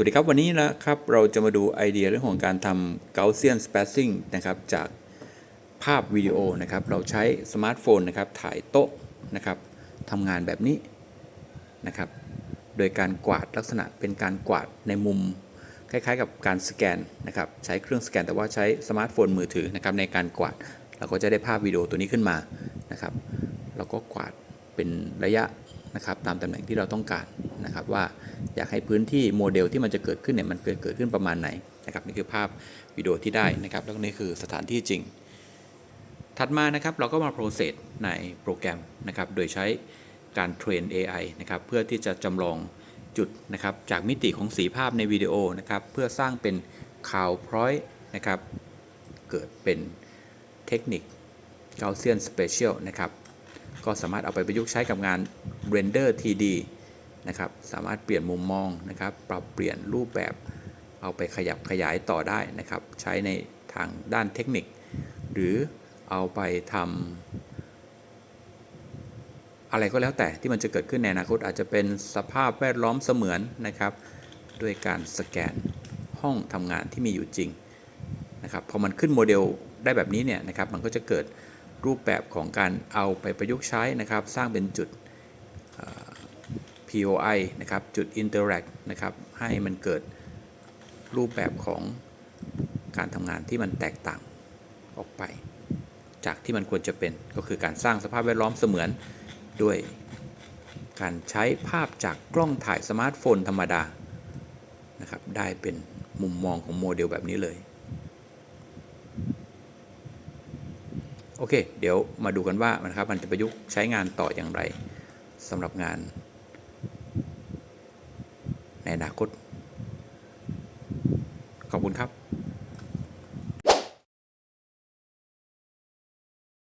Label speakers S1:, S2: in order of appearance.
S1: วัสดีครับ วันนี้นะครับเราจะมาดูไอเดียเรื่องของการทำ Gaussian spacing นะครับจากภาพวิดีโอนะครับเราใช้สมาร์ทโฟนนะครับถ่ายโต๊ะนะครับทำงานแบบนี้นะครับโดยการกวาดลักษณะเป็นการกวาดในมุมคล้ายๆ กับการสแกนนะครับใช้เครื่องสแกนแต่ว่าใช้สมาร์ทโฟนมือถือนะครับในการกวาดเราก็จะได้ภาพวิดีโอตัวนี้ขึ้นมานะครับเราก็กวาดเป็นระยะนะครับตามตำแหน่งที่เราต้องการ นะครับว่าอยากให้พื้นที่โมเดลที่มันจะเกิดขึ้นเนี่ยมันเกิดเกิดขึ้นประมาณไหนนะครับนี่คือภาพวิดีโอที่ได้นะครับแล้วนี่คือสถานที่จริง ถัดมานะครับเราก็มา process ในโปรแกรมนะครับโดยใช้การเทรน AI นะครับเพื่อที่จะจำลองจุดนะครับจากมิติของสีภาพในวิดีโอนะครับเพื่อสร้างเป็นข่าวพร้อยนะครับเกิดเป็นเทคนิค Gaussian Spatial นะครับก็สามารถเอาไปประยุกต์ใช้กับงาน Render 3D นะครับ สามารถเปลี่ยนมุมมองนะครับ ปรับเปลี่ยนรูปแบบเอาไปขยับขยายต่อได้นะครับ ใช้ในทางด้านเทคนิค หรือเอาไปทำอะไรก็แล้วแต่ที่มันจะเกิดขึ้นในอนาคตอาจจะเป็นสภาพแวดล้อมเสมือนนะครับ ด้วยการสแกนห้องทำงานที่มีอยู่จริงนะครับพอมันขึ้นโมเดลได้แบบนี้เนี่ยนะครับมันก็จะเกิดรูปแบบของการเอาไปประยุกต์ใช้นะครับ สร้างเป็นจุด POI นะครับ จุด Interact นะครับ ให้มันเกิดรูปแบบของการทำงานที่มันแตกต่างออกไป จากที่มันควรจะเป็น ก็คือการสร้างสภาพแวดล้อมเสมือนด้วยการใช้ภาพจากกล้องถ่ายสมาร์ทโฟนธรรมดา นะครับ ได้เป็นมุมมองของโมเดลแบบนี้เลย โอเค เดี๋ยวมาดูกันว่ามันครับ มันจะประยุกต์ใช้งานต่ออย่างไรสำหรับงาน ในอนาคต ขอบคุณครับ